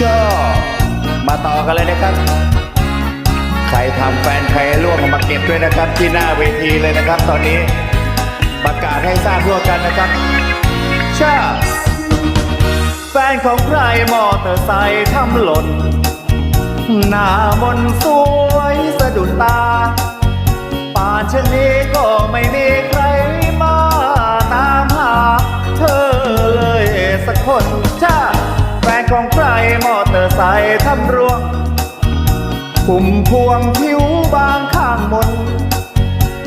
ชอบมาต่อกันเลยนะครับ ใครทำแฟนใครล่วงมาเก็บด้วยนะครับ ที่หน้าเวทีเลยนะครับ ตอนนี้ประกาศให้ทราบทั่วกันนะครับชอบแฟนของใครมอเตอร์ไซค์ทำหล่น หน้ามนสวยสะดุดตาป่านชนี ฟนของใครมอเตอร์ไซค์ทำร่วงปุ่มพวงผิวบางข้างมน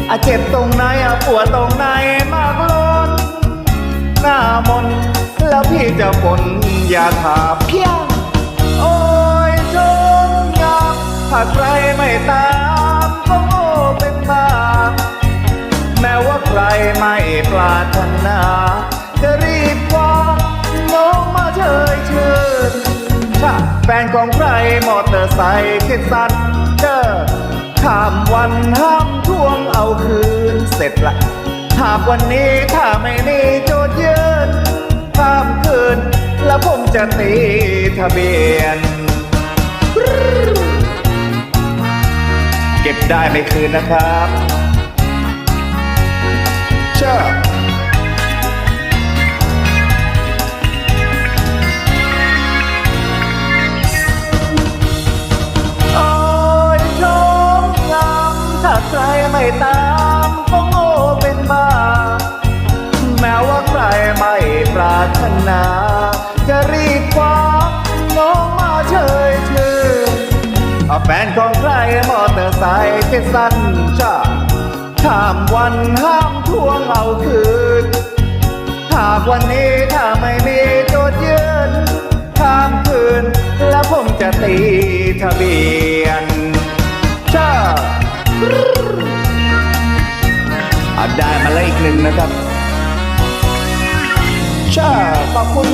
อาเจ็บตรงไหนอะปวดตรงไหนมากล้นหน้ามนแล้วพี่จะฝนอย่าถาเพียง โอ้ยจงยามถ้าใครไม่ตาม ฟนของใครมอเตอร์ไซค์คิดสั้นเจอข้ามวันห้ามทวงเอาคืนเสร็จละหากวันนี้ถ้าไม่มีโจทย์ยืนข้ามคืน แล้วผมจะตีทะเบียน เก็บได้ไม่คืนนะครับ ถ้าใครไม่ตามก็โง่เป็นบ้า แม้ว่าใครไม่ปรารถนา จะรีบคว้าน้องมาเชยชื่อเอาแฟนของใครมอเตอร์ไซค์คิดสั้นชาข้ามวันห้ามทวงเอาคืน หากวันนี้ถ้าไม่มีโจทย์ยืนข้ามคืน แล้วผมจะตีทะเบียน ได้มาเลยอีกหนึ่งนะครับชาขอบคุณ